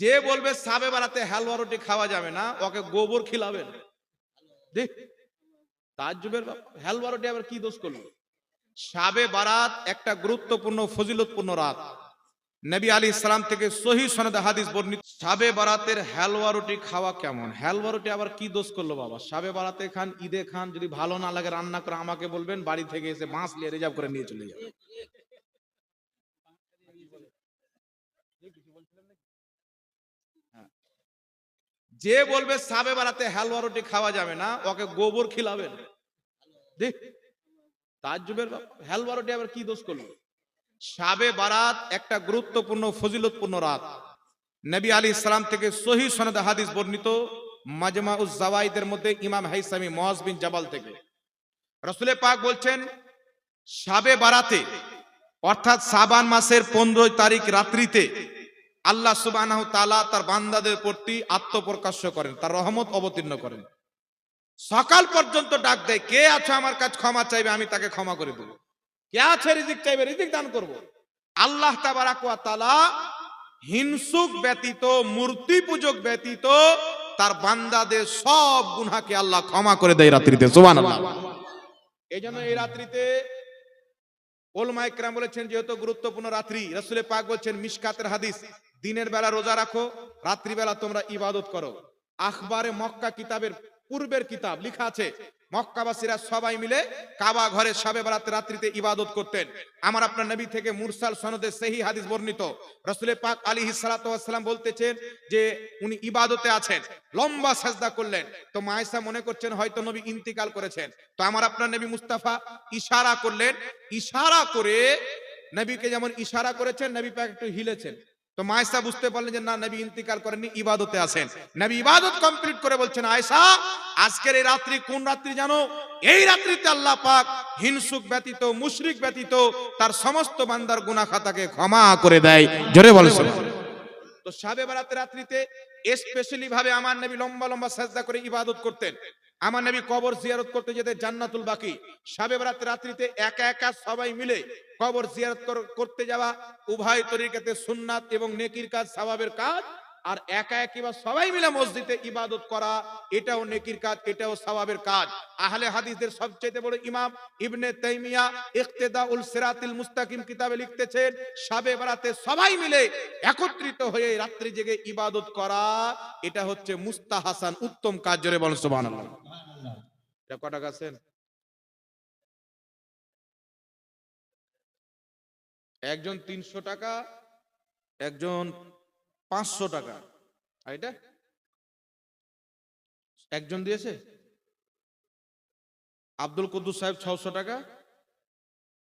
যে বলবে সাবে বাড়াতে হালুয়া রুটি খাওয়া যাবে না, ওকে গোবর খিলাবেন। দেখ হালুয়া রুটি আবার কি দোষ করল? সাবে বারাত একটা গুরুত্বপূর্ণ, ফজিলতপূর্ণ রাত। নবী আলী ইসলাম থেকে সহি সনদ হাদিস বর্ণিত, সাবে বারাতের হালুয়া রুটি খাওয়া কেমন? হালুয়া রুটি আবার কি দোষ করল বাবা? সাবে বারাতে খান, ঈদে খান, যদি ভালো না লাগে, রান্না করে আমাকে বলবেন, বাড়ি থেকে এসে বাঁশ নিয়ে রিজার্ভ করে নিয়ে চলে যাবে যে বলবে সাবে বারাতে হালুয়া রুটি খাওয়া যাবে না, ওকে গোবর খিলাবেন। দেখ ব্যাপার। হালুয়া রুটি আবার কি দোষ করল? সাবে বারাত একটা গুরুত্বপূর্ণ, ফজিলতপূর্ণ রাত। নবী আলী ইসলাম থেকে সহি সনদ হাদিস বর্ণিত মাজমা উজ জাওয়াইদের মধ্যে ইমাম হাইসামি মহাজ বিন জাবাল থেকে। রসুলে পাক বলছেন, সাবে বারাতে, অর্থাৎ সাবান মাসের পনেরোই তারিখ রাত্রিতে আল্লাহ সুবাহ তালা তার বান্দাদের প্রতি আত্মপ্রকাশ্য করেন, তার রহমত অবতীর্ণ করেন। সকাল পর্যন্ত ডাক দেয়, কে আছে আমার কাছে? ক্ষমা চাইবে, আমি তাকে ক্ষমা করে দেবো। কে আছে রিজিক চাইবে? রিজিক দান করব। আল্লাহ তাবারাক ওয়া তাআলা হিংসুক ব্যতীত মূর্তি পূজক ব্যতীত, তার বান্দাদের সব গুনাহকে আল্লাহ ক্ষমা করে দেয় রাত্রিতে। সুবহানাল্লাহ। এই জন্য এই রাত্রিতে ওলমা একরাম বলেছেন, যেহেতু গুরুত্বপূর্ণ রাত্রি, রসুলে পাক বলছেন, মিসকাতের হাদিস, দিনের বেলা রোজা রাখো, রাত্রিবেলা তোমরা ইবাদত করো। আখবারে মক্কা কিতাবের পূর্বের কিতাব লিখা আছে মক্কাবাসীরা সবাই মিলে কাবা ঘরে সবে বরাত রাত্রিতে ইবাদত করতেন। আমার আপনার নবী থেকে মুরসাল সনদে সেহি হাদিস বর্ণিত। রসুলের পাক আলী সালাম বলতেছেন যে, উনি ইবাদতে আছেন, লম্বা সাজদা করলেন। তো মায়েশা মনে করছেন হয়তো নবী ইন্তিকাল করেছেন। তো আমার আপনার নবী মুস্তাফা ইশারা করলেন। ইশারা করে নবীকে যেমন ইশারা করেছেন, নবী পাক একটু হিলেছেন। তো মায়েশা বুঝতে পারলেন যে না, নবী ইন্তিকাল করেননি, ইবাদতে আছেন। নবী ইবাদত কমপ্লিট করে বলছেন, আয়েশা, আজকের এই রাত্রি কোন রাত্রি জানো? এই রাত্রিতে আল্লাহ পাক হিংসুক ব্যতীত, মুশরিক ব্যতীত, তার সমস্ত বান্দার গুনাহ খাতাকে ক্ষমা করে দেয়। জোরে বলে তো সাবে বারাতে রাত্রিতে স্পেশালি ভাবে আমার নবী লম্বা লম্বা সাজদা করে ইবাদত করতেন। আমার নবী কবর জিয়ারত করতে যেতে জান্নাতুল বাকি। সাবে বারাতে রাত্রিতে একা একা সবাই মিলে কবর জিয়ারত করতে যাওয়া উভয় তরিকাতে সুন্নাত এবং নেকির কাজ, স্বভাবের কাজ আর একা একই বা সবাই মিলে মসজিদে ইবাদত করা, এটাও নেকির কাজ, এটাও সওয়াবের কাজ। আহলে হাদিসদের সবচেয়ে বড় ইমাম ইবনে তাইমিয়া ইকতেদাউল সিরাতিল মুস্তাকিম কিতাবে লিখতেছেন, সাবে বারাতে সবাই মিলে একত্রিত হয়ে রাত্রি জেগে ইবাদত করা, এটা হচ্ছে মুস্তাহাসান, উত্তম কাজ, জোরে বলেন সুবহানাল্লাহ। এটা কটা আছেন একজন তিনশো টাকা, একজন পাঁচশো টাকা। এটা? একজন দিয়েছে? আব্দুল কুদ্দুস সাহেব ছশো টাকা।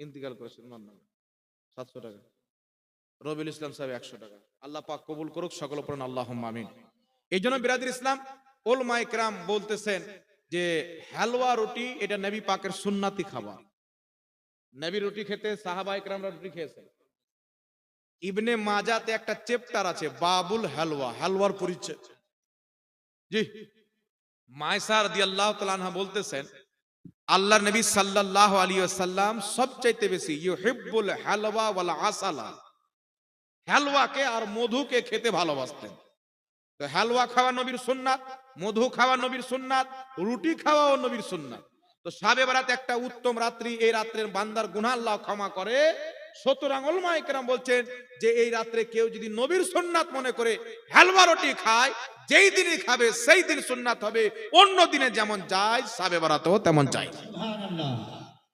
ইন্তিকাল করেছেন মান নাম সাতশো টাকা। রবিউল ইসলাম সাহেব একশো টাকা। আল্লাহ পাক কবুল করুক, সকল পড়েন আল্লাহ আমিন। এই জন্য বিরাদির ইসলাম ওল মাইকরাম বলতেছেন যে হালুয়া রুটি, এটা নবী পাকের সুন্নাতি খাবার। নবী রুটি খেতে সাহাবা ইকরামরা রুটি খেয়েছেন। ইবনে মাজাতে একটা চেপ্টার আছে, বাবুল হালুয়া হালুয়ার পরিচয়। জি। মায়সার দিয়াল্লাহ তালানহা বলতেছেন আল্লাহ নবী সাল্লাল্লাহু আলাইহি ওয়াসাল্লাম সবচাইতে বেশি ইউহিব্বুল হালওয়া ওয়াল আসালা। হালওয়াকে আর মধুকে খেতে ভালোবাসতেন। তো হালওয়া খাওয়া নবীর সুন্নাত, মধু খাওয়া নবীর সুন্নাত, রুটি খাওয়াও নবীর সুন্নাত। তো সাবে বারাত একটা উত্তম রাত্রি, এই রাত্রের বান্দার গুনাহ আল্লাহ ক্ষমা করে সুতরাং ওলমা বলছেন যে এই রাত্রে কেউ যদি নবীর সুন্নাত মনে করে হালুয়া রুটি খায়, যেই দিনই খাবে, সেই দিন সুন্নাত হবে। অন্য দিনে যেমন যায়, সাবে বারাতেও তেমন যায়।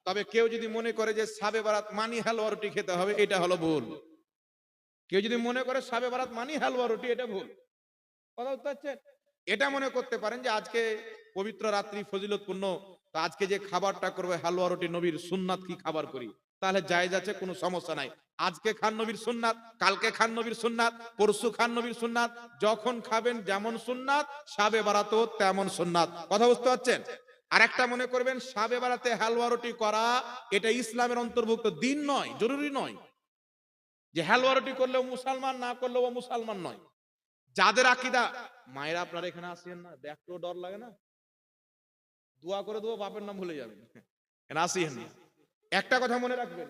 তবে কেউ যদি মনে করে যে সাবে বারাত মানি হালুয়া রুটি খেতে হবে, এটা হলো ভুল। কেউ যদি মনে করে সাবে বারাত মানি হালুয়া রুটি, এটা ভুল। কথা পারছেন? এটা মনে করতে পারেন যে আজকে পবিত্র রাত্রি ফজিলতপূর্ণ আজকে যে খাবারটা করবে হালুয়া রুটি নবীর সুন্নাত কি খাবার করি? তাহলে জায়েজ আছে, কোনো সমস্যা নাই। আজকে খান নবীর সুন্নাত, কালকে খান নবীর সুন্নাত, পরশু খান নবীর সুন্নাত, যখন খাবেন যেমন সুন্নাত, সাবে বারাতেও তেমন সুন্নাত। কথা বুঝতে পারছেন? আর একটা মনে করবেন, সাবে বারাতে হালুয়া রুটি করা, এটা ইসলামের অন্তর্ভুক্ত দিন নয়, জরুরি নয়। যে হালুয়া রুটি করলেও মুসলমান, না করলেও মুসলমান নয়। যাদের আকিদা, মায়েরা আপনারা এখানে আসেন না, দেখতেও ডর লাগে না। দোয়া করে দেবো, বাপের নাম ভুলে যাবেন। আসিয়েন না। একটা কথা মনে রাখবেন।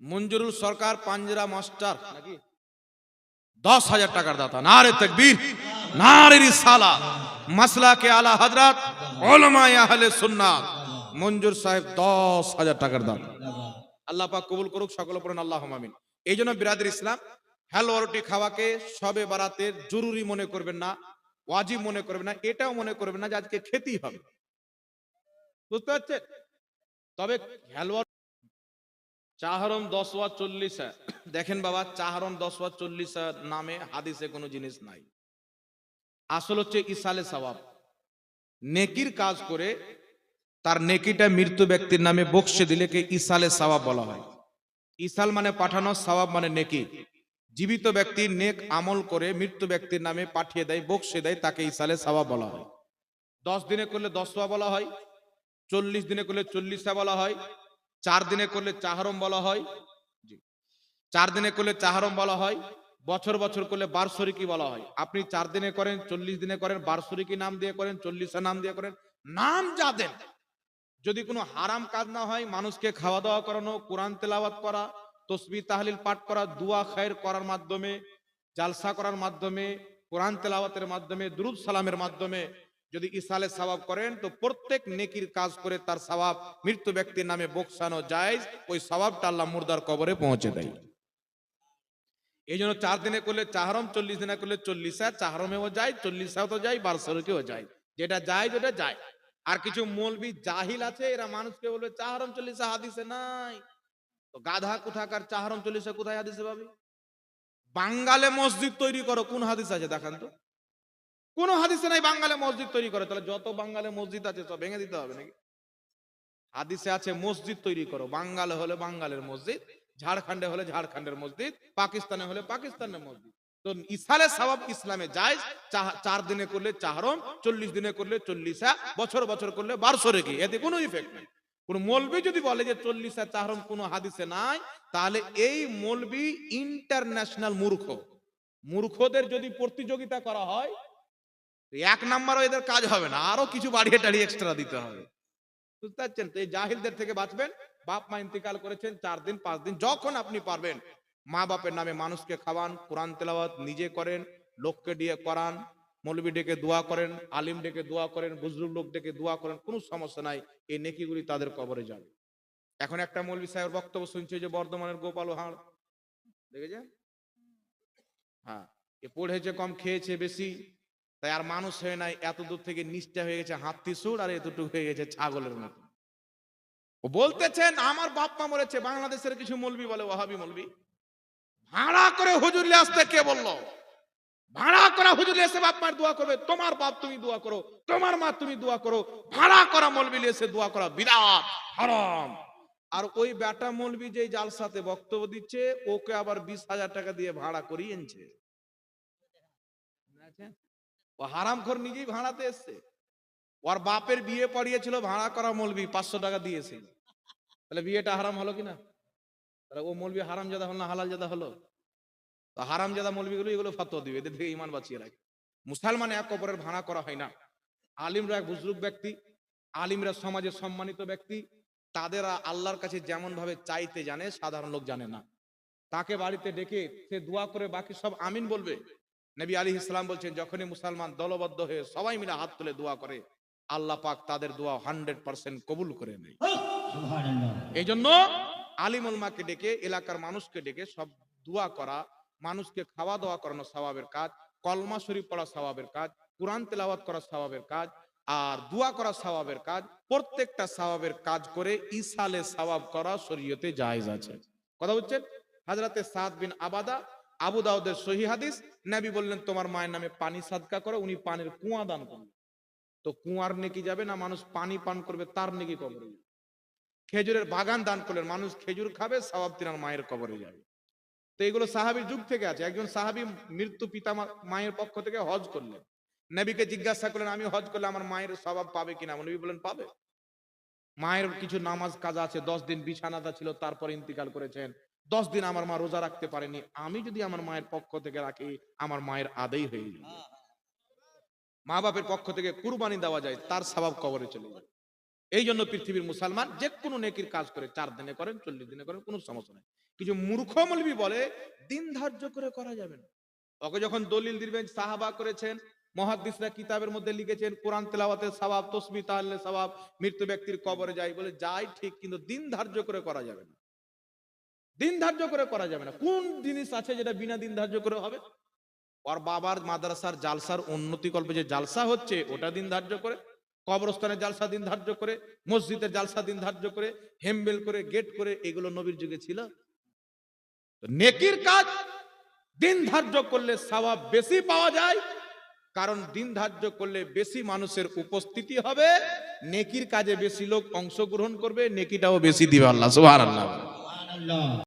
মঞ্জুরুল সরকার পাঞ্জরা মাস্টার নাকি দশ হাজার টাকার দাতা না রে তকবীর না রে রিসালা মাসলা কে আলা হজরত ওলামায়ে আহলে সুন্নাত, মঞ্জুর সাহেব দশ হাজার টাকার দাতা। আল্লাহ পাক কবুল করুক, সকল পড়েন আল্লাহ আমিন। এই জন্য বিরাদের ইসলাম হালুয়া রুটি খাওয়াকে সবে বারাতের জরুরি মনে করবেন না, ওয়াজিব মনে করবেন না, এটাও মনে করবেন না যে আজকে খেতেই হবে। বুঝতে পারছেন? তবে হালুয়া চাহরম দশ ওয়া চল্লিশ। দেখেন বাবা, চাহরম দশ ওয়া চল্লিশ নামে হাদিসে কোনো জিনিস নাই। আসল হচ্ছে ইসালে সওয়াব। নেকির কাজ করে তার নেকিটা মৃত্যু ব্যক্তির নামে বকশে দিলে কে ইসালে সওয়াব বলা হয়। ইসাল মানে পাঠানো, সওয়াব মানে নেকি। জীবিত ব্যক্তি নেক আমল করে মৃত্যু ব্যক্তির নামে পাঠিয়ে দেয় বকশে দেয়, তাকে ইসালে সওয়াব বলা হয়। দশ দিনে করলে দশ বলা হয়। চল্লিশ দিনে করলে চল্লিশা বলা হয়, চার দিনে করলে চাহারম বলা হয় চার দিনে করলে চাহারম বলা হয়, বছর বছর করলে বার্ষরিকী বলা হয়। আপনি চার দিনে করেন, চল্লিশ দিনে করেন, বার্ষরিকী নাম দিয়ে করেন চল্লিশা নাম দিয়ে করেন, নাম যা দেন। যদি কোনো হারাম কাজ না হয়, মানুষকে খাওয়া দাওয়া করানো, কোরআন তেলাওয়াত করা, তসবি তাহলিল পাঠ করা, দুয়া খায়ের করার মাধ্যমে, জালসা করার মাধ্যমে, কোরআন তেলাওয়াতের মাধ্যমে, দুরুদ সালামের মাধ্যমে যদি ইসালে সওয়াব করেন, তো প্রত্যেক নেকির কাজ করে তার সওয়াব মৃত্যু ব্যক্তির নামে বকসানো যায় ওই সওয়াবটা আল্লাহ মুর্দার কবরে পৌঁছে দেয়। এই জন্য চার দিনে করলে চাহরম, চল্লিশ দিনে করলে চল্লিশা, চাহরমেও যায়, চল্লিশাও তো যায় বারোশোকেও যায়। যেটা যায় যেটা যায়। আর কিছু মৌলবি জাহিল আছে, এরা মানুষকে বলবে, চাহরম, চল্লিশা হাদিসে নাই। তো গাধা কোথাকার, চাহরম, চল্লিশা কোথায় হাদিসে পাবি? বাঙ্গালে মসজিদ তৈরি করো, কোন হাদিস আছে? দেখান তো। কোন হাদিসে নাই বাঙ্গালে মসজিদ তৈরি করে। তাহলে যত বাঙ্গালে মসজিদ আছে, সব ভেঙে দিতে হবে নাকি? হাদিসে আছে, মসজিদ তৈরি করো। বাঙ্গালে হলে বাঙ্গালের মসজিদ, ঝাড়খণ্ডে হলে ঝাড়খণ্ডের মসজিদ, পাকিস্তানে হলে পাকিস্তানের মসজিদ। তো ইসালে সবাব ইসলামে যায় চার দিনে করলে চাহরম চল্লিশ দিনে করলে চল্লিশা, বছর বছর করলে বারোশো রেখে। এতে কোনো ইফেক্ট নেই। কোন মৌলবি যদি বলে যে চল্লিশা চাহরম কোনো হাদিসে নাই, তাহলে এই মলবি ইন্টারন্যাশনাল মূর্খ। মূর্খদের যদি প্রতিযোগিতা করা হয় এক নাম্বার এদের কাজ হবে না, আরও কিছু বাড়িয়ে টাড়িয়ে এক্সট্রা দিতে হবে। বুঝতে পারছেন? তো এই জাহিলদের থেকে বাঁচবেন, বাপ মা ইন্তিকাল করেছেন, চার দিন, পাঁচ দিন, যখন আপনি পারবেন, মা বাপের নামে মানুষকে খাওয়ান, কোরআন তেলাওয়াত নিজে করেন, লোককে দিয়ে করান, মৌলবি ডেকে দোয়া করেন, আলিম ডেকে দোয়া করেন, বুজরুগ লোক ডেকে দোয়া করেন, কোনো সমস্যা নাই, এই নেকিগুলি তাদের কবরে যাবে। এখন একটা মৌলবি সাহেবের বক্তব্য শুনছে যে বর্ধমানের গোপাল হাড়, দেখেছেন? হ্যাঁ এ পড়েছে কম, খেয়েছে বেশি তাই আর মানুষ হয়ে নাই, এত দূর থেকে নিচটা হয়ে গেছে, হাতি সুর আর এতটুকু হয়ে গেছে ছাগলের মতো। বলতেছেন, আমার বাপ মা মরেছে, বাংলাদেশের কিছু মলবি বলে ওহাবি মলবি। ভাড়া করে হুজুরলে আসতে কে বলল? ভাড়া করা হুজুরলে এসে বাপ মার দোয়া করবে, তোমার বাপ তুমি দোয়া করো, তোমার মা তুমি দোয়া করো, ভাড়া করা মলবি এসে দোয়া করা বিরাট, হারাম। আর ওই বেটা মলবি যে জালসাতে বক্তব্য দিচ্ছে, ওকে আবার বিশ হাজার টাকা দিয়ে ভাড়া করিয়ে ও হারামখোর নিজেই ভাড়াতে এসছে। ওর বাপের বিয়ে পড়িয়েছিল, ভাড়া করা মলবি, পাঁচশো টাকা দিয়েছিল। তাহলে বিয়েটা হারাম হলো কিনা? তাহলে ও মলবি হারাম জাদা হলো না হালাল জাদা হলো? তো হারাম জাদা মলবিগুলো এগুলো ফাতোয়া দিবে, এদের থেকে ইমান বাঁচিয়ে রাখে। মুসলমান এক অপরের ভাড়া করা হয় না। আলিমরা এক বুজরুক ব্যক্তি, আলিমরা সমাজের সম্মানিত ব্যক্তি, তাদের আল্লাহর কাছে যেমন ভাবে চাইতে জানে, সাধারণ লোক জানে না। তাকে বাড়িতে ডেকে সে দোয়া করে বাকি সব আমিন বলবে। নবী আলী ইসলাম বলছেন যখনই মুসলমান দলবদ্ধ হয়ে সবাই মিলে হাত তুলে দোয়া করে আল্লাহ পাক তাদের দোয়া হান্ড্রেড পার্সেন্ট কবুল করে নেয়। এই জন্য আলিমুল মাকে ডেকে এলাকার মানুষকে ডেকে সব দোয়া করা মানুষকে খাওয়া দাওয়া করানো স্বভাবের কাজ কলমা শরীফ পড়া স্বভাবের কাজ কোরআন তেলাওয়াত করা স্বভাবের কাজ আর দোয়া করা স্বভাবের কাজ প্রত্যেকটা স্বভাবের কাজ করে ইসালে সওয়াব করা শরীয়তে জায়েজ আছে। কথা বুঝছেন হাজরাতে সাদ বিন আবাদা আবু দাউদের সহি হাদিস, নবী বললেন, তোমার মায়ের নামে পানি সাদকা করো, উনি পানির কুয়া দান করলেন তো কুয়ার নেকি যাবে না, মানুষ পানি পান করবে, তার নেকি কবরে খেজুরের বাগান দান করলেন, মানুষ খেজুর খাবে, সওয়াব তিনার মায়ের কবরে যাবে। তো এগুলো সাহাবির যুগ থেকে আছে, একজন সাহাবি মৃত্যু পিতা মায়ের পক্ষ থেকে হজ করলেন। নবীকে জিজ্ঞাসা করলেন, আমি হজ করলে আমার মায়ের স্বভাব পাবে কিনা? নবী বলেন পাবে। মায়ের কিছু নামাজ কাজা আছে, দশ দিন বিছানাটা ছিল, তারপর ইন্তিকাল করেছেন। দশ দিন আমার মা রোজা রাখতে পারেনি, আমি যদি আমার মায়ের পক্ষ থেকে রাখি, আমার মায়ের আদেই হয়ে যাবে। মা বাপের পক্ষ থেকে কুরবানি দেওয়া যায়, তার স্বভাব কবরে চলে যায়। এই জন্য পৃথিবীর মুসলমান যে কোনো নেকির কাজ করে, চার দিনে করেন, চল্লিশ দিনে করেন, কোনো সমস্যা নেই। কিছু মূর্খ মলবি বলে, দিন ধার্য করে করা যাবে না। ওকে যখন দলিল দিবেন, সাহাবা করেছেন, মহাদিসরা কিতাবের মধ্যে লিখেছেন, কোরআন তেলাওয়াতের স্বভাব, তসবি তাহলে সবাব মৃত্যু ব্যক্তির কবরে যায় বলে, যাই ঠিক, কিন্তু দিন ধার্য করে করা যাবে না। দিন ধার্য করে করা যাবে না। কোন জিনিস আছে যেটা বিনা দিন ধার্য করে হবে? ওর বাবার মাদ্রাসার জালসার উন্নতি কল্পে যে জালসা হচ্ছে, ওটা দিন ধার্য করে। কবরস্থানের জালসা দিন ধার্য করে, মসজিদের জালসা দিন ধার্য করে, হেমবেল করে, গেট করে, এগুলো নবীর যুগে ছিল। নেকির কাজ, দিন ধার্য করলে সওয়াব বেশি পাওয়া যায়, কারণ দিন ধার্য করলে বেশি মানুষের উপস্থিতি হবে। নেকির কাজে বেশি লোক অংশগ্রহণ করবে, নেকিটাও বেশি দিবে আল্লাহ সুবহানাল্লাহ সুবহানাল্লাহ।